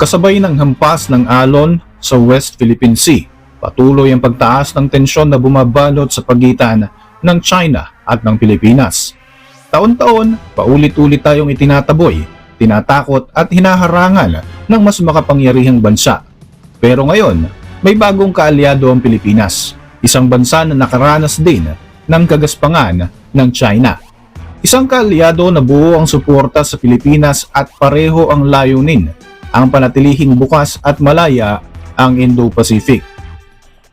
Kasabay ng hampas ng alon sa West Philippine Sea, patuloy ang pagtaas ng tensyon na bumabalot sa pagitan ng China at ng Pilipinas. Taon-taon, paulit-ulit tayong itinataboy, tinatakot at hinaharangan ng mas makapangyarihang bansa. Pero ngayon, may bagong kaalyado ang Pilipinas, isang bansa na nakaranas din ng kagaspangan ng China. Isang kaalyado na buo ang suporta sa Pilipinas at pareho ang layunin, ang panatilihing bukas at malaya ang Indo-Pacific.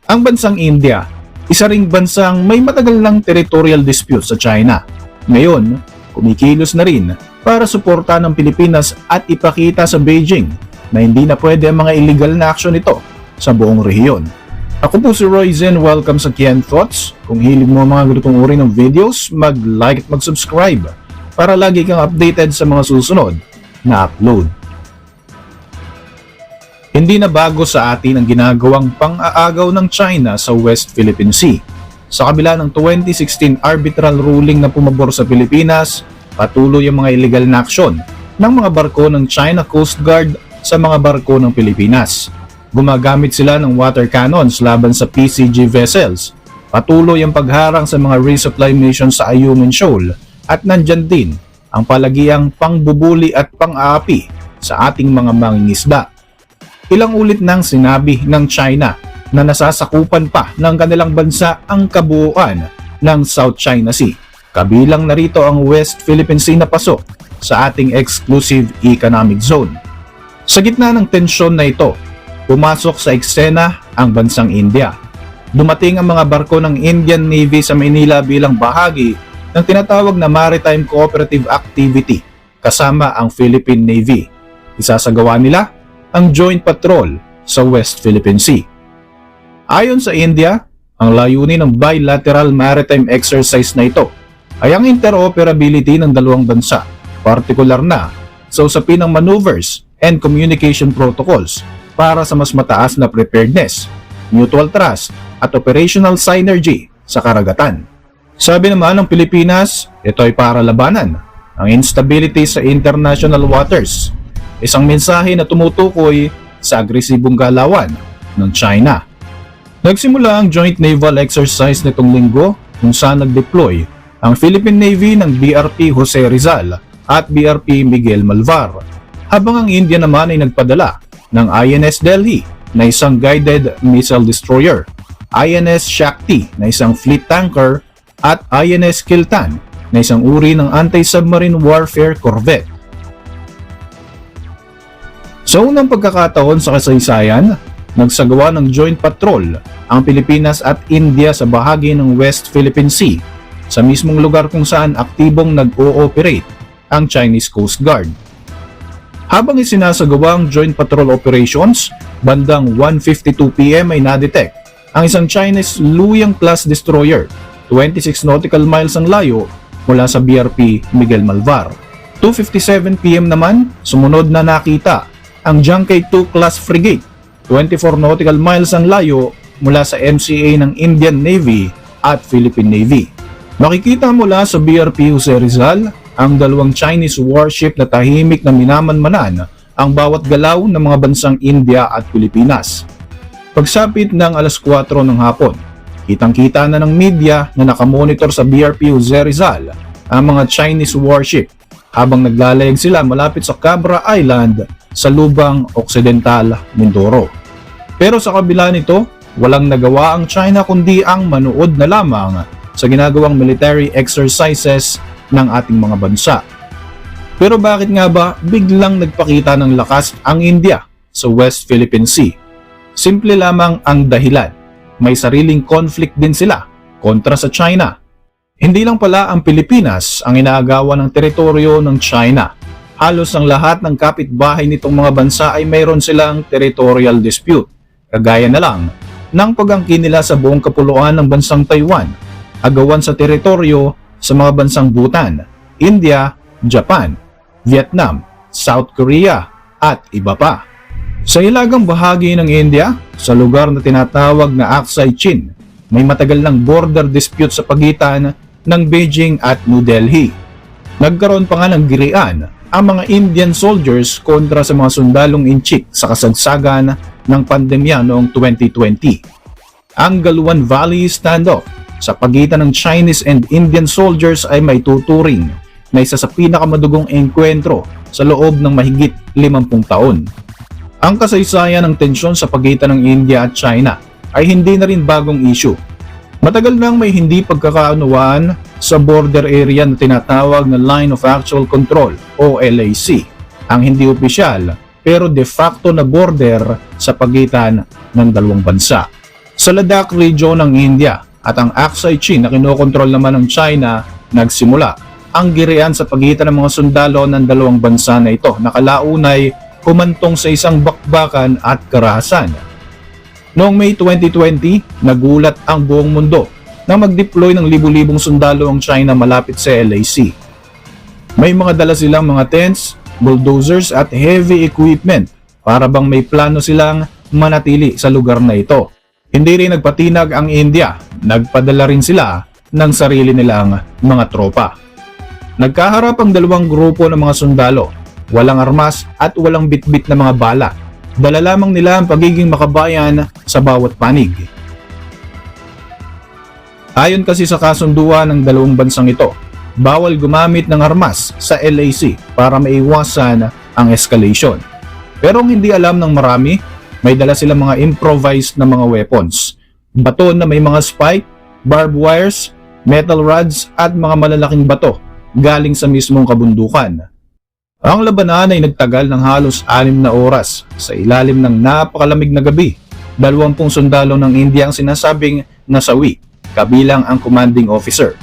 Ang bansang India, isa ring bansang may matagal ng territorial dispute sa China. Ngayon, kumikilos na rin para suporta ng Pilipinas at ipakita sa Beijing na hindi na pwede ang mga illegal na aksyon nito sa buong rehiyon. Ako po si Roy Zen, welcome sa Kian Thoughts. Kung hilig mo mga ganitong uri ng videos, mag-like at mag-subscribe para lagi kang updated sa mga susunod na upload. Hindi na bago sa atin ang ginagawang pang-aagaw ng China sa West Philippine Sea. Sa kabila ng 2016 arbitral ruling na pumabor sa Pilipinas, patuloy ang mga illegal na aksyon ng mga barko ng China Coast Guard sa mga barko ng Pilipinas. Gumagamit sila ng water cannons laban sa PCG vessels. Patuloy ang pagharang sa mga resupply mission sa Ayungin Shoal at nandyan din ang palagiang pangbubuli at pang-aapi sa ating mga mangingisda. Ilang ulit nang sinabi ng China na nasasakupan pa ng kanilang bansa ang kabuuan ng South China Sea. Kabilang narito ang West Philippine Sea na pasok sa ating exclusive economic zone. Sa gitna ng tensyon na ito, pumasok sa eksena ang bansang India. Dumating ang mga barko ng Indian Navy sa Manila bilang bahagi ng tinatawag na Maritime Cooperative Activity kasama ang Philippine Navy. Isasagawa nila ang joint patrol sa West Philippine Sea. Ayon sa India, ang layunin ng bilateral maritime exercise na ito ay ang interoperability ng dalawang bansa, partikular na sa usapin ng maneuvers and communication protocols para sa mas mataas na preparedness, mutual trust at operational synergy sa karagatan. Sabi naman ng Pilipinas, ito ay para labanan ang instability sa international waters isang mensahe na tumutukoy sa agresibong galawan ng China. Nagsimula ang joint naval exercise nitong linggo kung saan nag-deploy ang Philippine Navy ng BRP Jose Rizal at BRP Miguel Malvar, habang ang India naman ay nagpadala ng INS Delhi na isang guided missile destroyer, INS Shakti na isang fleet tanker at INS Kiltan na isang uri ng anti-submarine warfare corvette. Sa unang pagkakataon sa kasaysayan, nagsagawa ng joint patrol ang Pilipinas at India sa bahagi ng West Philippine Sea sa mismong lugar kung saan aktibong nag-ooperate ang Chinese Coast Guard. Habang isinasagawa ang joint patrol operations, bandang 1.52pm ay nadetect ang isang Chinese Luyang class destroyer 26 nautical miles ang layo mula sa BRP Miguel Malvar. 2.57pm naman, sumunod na nakita ang Junkei 2 class frigate 24 nautical miles ang layo mula sa MCA ng Indian Navy at Philippine Navy. Makikita mula sa BRP Jose Rizal ang dalawang Chinese warship na tahimik na minamanmanan ang bawat galaw ng mga bansang India at Pilipinas. Pagsapit ng alas 4 ng hapon, kitang-kita na ng media na nakamonitor sa BRP Jose Rizal ang mga Chinese warship habang naglalayag sila malapit sa Cabra Island sa lubang Occidental Mindoro. Pero sa kabila nito, walang nagawa ang China kundi ang manood na lamang sa ginagawang military exercises ng ating mga bansa. Pero bakit nga ba biglang nagpakita ng lakas ang India sa West Philippine Sea? Simple lamang ang dahilan. May sariling conflict din sila kontra sa China. Hindi lang pala ang Pilipinas ang inaagawan ng teritoryo ng China. Halos ang lahat ng kapitbahay nitong mga bansa ay mayroon silang territorial dispute. Kagaya na lang ng pagangkin nila sa buong kapuluan ng bansang Taiwan, agawan sa teritoryo sa mga bansang Bhutan, India, Japan, Vietnam, South Korea at iba pa. Sa ilagang bahagi ng India, sa lugar na tinatawag na Aksai Chin, may matagal ng border dispute sa pagitan ng Beijing at New Delhi. Nagkaroon pa nga ng girian ang mga Indian soldiers kontra sa mga sundalong inchik sa kasagsagan ng pandemya noong 2020. Ang Galwan Valley standoff sa pagitan ng Chinese and Indian soldiers ay may tuturing na isa sa pinakamadugong engkwentro sa loob ng mahigit 50 taon. Ang kasaysayan ng tensyon sa pagitan ng India at China ay hindi na rin bagong issue. Matagal nang may hindi pagkakaunawaan sa border area na tinatawag na Line of Actual Control o LAC, ang hindi opisyal pero de facto na border sa pagitan ng dalawang bansa. Sa Ladakh region ng India at ang Aksai Chin na kinokontrol naman ng China nagsimula ang girian sa pagitan ng mga sundalo ng dalawang bansa na ito na kalaunay kumantong sa isang bakbakan at karahasan. Noong May 2020, nagulat ang buong mundo na mag-deploy ng libu-libong sundalo ang China malapit sa LAC. May mga dala silang mga tents, bulldozers at heavy equipment para bang may plano silang manatili sa lugar na ito. Hindi rin nagpatinag ang India, nagpadala rin sila ng sarili nilang mga tropa. Nagkaharap ang dalawang grupo ng mga sundalo, walang armas at walang bitbit na mga bala. Dala lamang nila ang pagiging makabayan sa bawat panig. Ayon kasi sa kasunduan ng dalawang bansang ito, bawal gumamit ng armas sa LAC para maiwasan ang escalation. Pero ang hindi alam ng marami, may dala silang mga improvised na mga weapons. Bato na may mga spike, barbed wires, metal rods at mga malalaking bato galing sa mismong kabundukan. Ang labanan ay nagtagal ng halos anim na oras sa ilalim ng napakalamig na gabi. Dalawampung sundalo ng India ang sinasabing nasawi, kabilang ang commanding officer.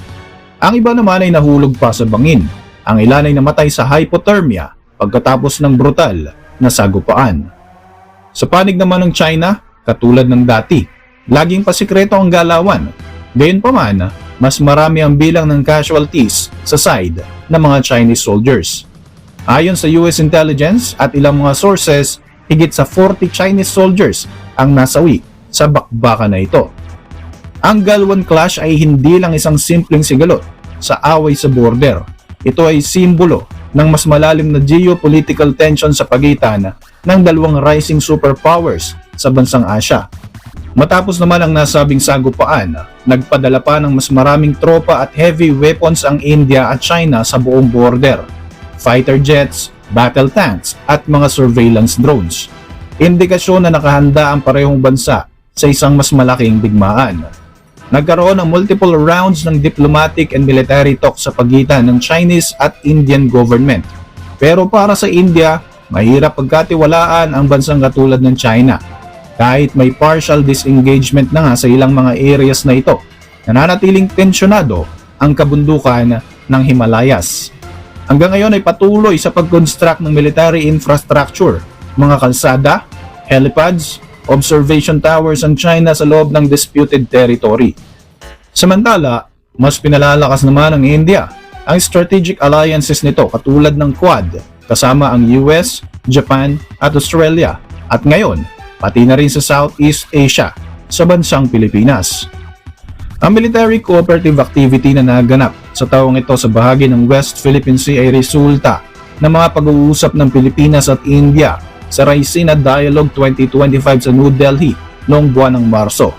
Ang iba naman ay nahulog pa sa bangin. Ang ilan ay namatay sa hypothermia pagkatapos ng brutal na sagupaan. Sa panig naman ng China, katulad ng dati, laging pasikreto ang galawan. Gayunpaman, mas marami ang bilang ng casualties sa side ng mga Chinese soldiers. Ayon sa US intelligence at ilang mga sources, higit sa 40 Chinese soldiers ang nasawi sa bakbakan na ito. Ang Galwan Clash ay hindi lang isang simpleng sigalot sa away sa border. Ito ay simbolo ng mas malalim na geopolitical tension sa pagitan ng dalawang rising superpowers sa bansang Asya. Matapos naman ang nasabing sagupaan, nagpadala pa ng mas maraming tropa at heavy weapons ang India at China sa buong border. Fighter jets, battle tanks at mga surveillance drones. Indikasyon na nakahanda ang parehong bansa sa isang mas malaking digmaan. Nagkaroon ng multiple rounds ng diplomatic and military talks sa pagitan ng Chinese at Indian government. Pero para sa India, mahirap pagkatiwalaan ang bansang katulad ng China. Kahit may partial disengagement na nga sa ilang mga areas na ito, nananatiling tensyonado ang kabundukan ng Himalayas. Hanggang ngayon ay patuloy sa pag-construct ng military infrastructure, mga kalsada, helipads, observation towers ang China sa loob ng disputed territory. Samantala, mas pinalalakas naman ng India ang strategic alliances nito katulad ng Quad kasama ang US, Japan at Australia at ngayon pati na rin sa Southeast Asia sa bansang Pilipinas. Ang military cooperative activity na naganap sa taong ito sa bahagi ng West Philippine Sea ay resulta ng mga pag-uusap ng Pilipinas at India sa Raisina Dialogue 2025 sa New Delhi noong buwan ng Marso.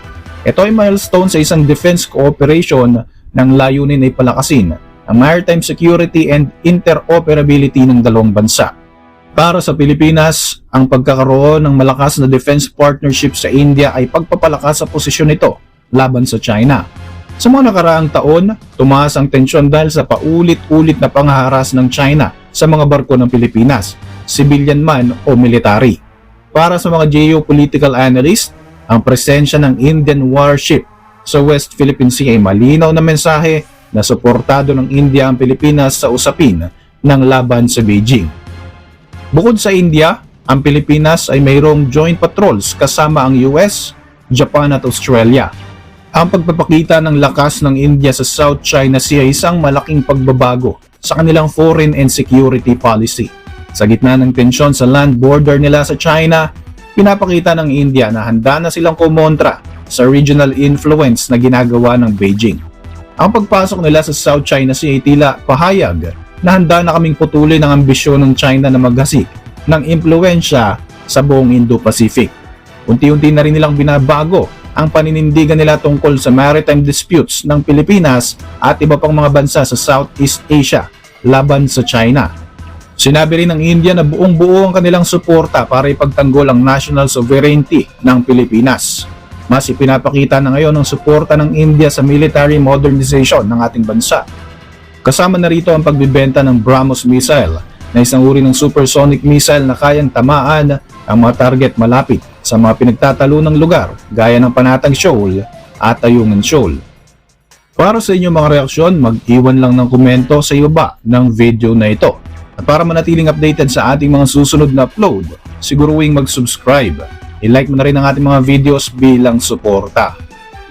Ito ay milestone sa isang defense cooperation ng layunin ay palakasin ang maritime security and interoperability ng dalawang bansa. Para sa Pilipinas, ang pagkakaroon ng malakas na defense partnership sa India ay pagpapalakas sa posisyon nito laban sa China. Sa mga nakaraang taon, tumaas ang tensyon dahil sa paulit-ulit na pangaharas ng China sa mga barko ng Pilipinas, civilian man o military. Para sa mga geopolitical analyst, ang presensya ng Indian warship sa West Philippine Sea ay malinaw na mensahe na suportado ng India ang Pilipinas sa usapin ng laban sa Beijing. Bukod sa India, ang Pilipinas ay mayroong joint patrols kasama ang US, Japan at Australia. Ang pagpapakita ng lakas ng India sa South China Sea ay isang malaking pagbabago sa kanilang foreign and security policy. Sa gitna ng tensyon sa land border nila sa China, pinapakita ng India na handa na silang kumontra sa regional influence na ginagawa ng Beijing. Ang pagpasok nila sa South China Sea ay tila pahayag na handa na kaming putulin ang ambisyon ng China na maghasik ng impluensya sa buong Indo-Pacific. Unti-unti na rin nilang binabago ang paninindigan nila tungkol sa maritime disputes ng Pilipinas at iba pang mga bansa sa Southeast Asia laban sa China. Sinabi rin ng India na buong buo ang kanilang suporta para ipagtanggol ang national sovereignty ng Pilipinas. Mas ipinapakita na ngayon ang suporta ng India sa military modernization ng ating bansa. Kasama na rito ang pagbibenta ng BrahMos missile na isang uri ng supersonic missile na kayang tamaan ang mga target malapit sa mga pinagtatalunang lugar gaya ng Panatag Shoal at Ayungan Shoal. Para sa inyong mga reaksyon, mag-iwan lang ng komento sa ibaba ng video na ito. At para manatiling updated sa ating mga susunod na upload, siguruing mag-subscribe. I-like mo na rin ang ating mga videos bilang suporta.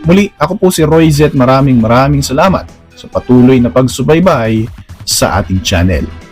Muli, ako po si Roy Z. Maraming maraming salamat sa patuloy na pagsubaybay sa ating channel.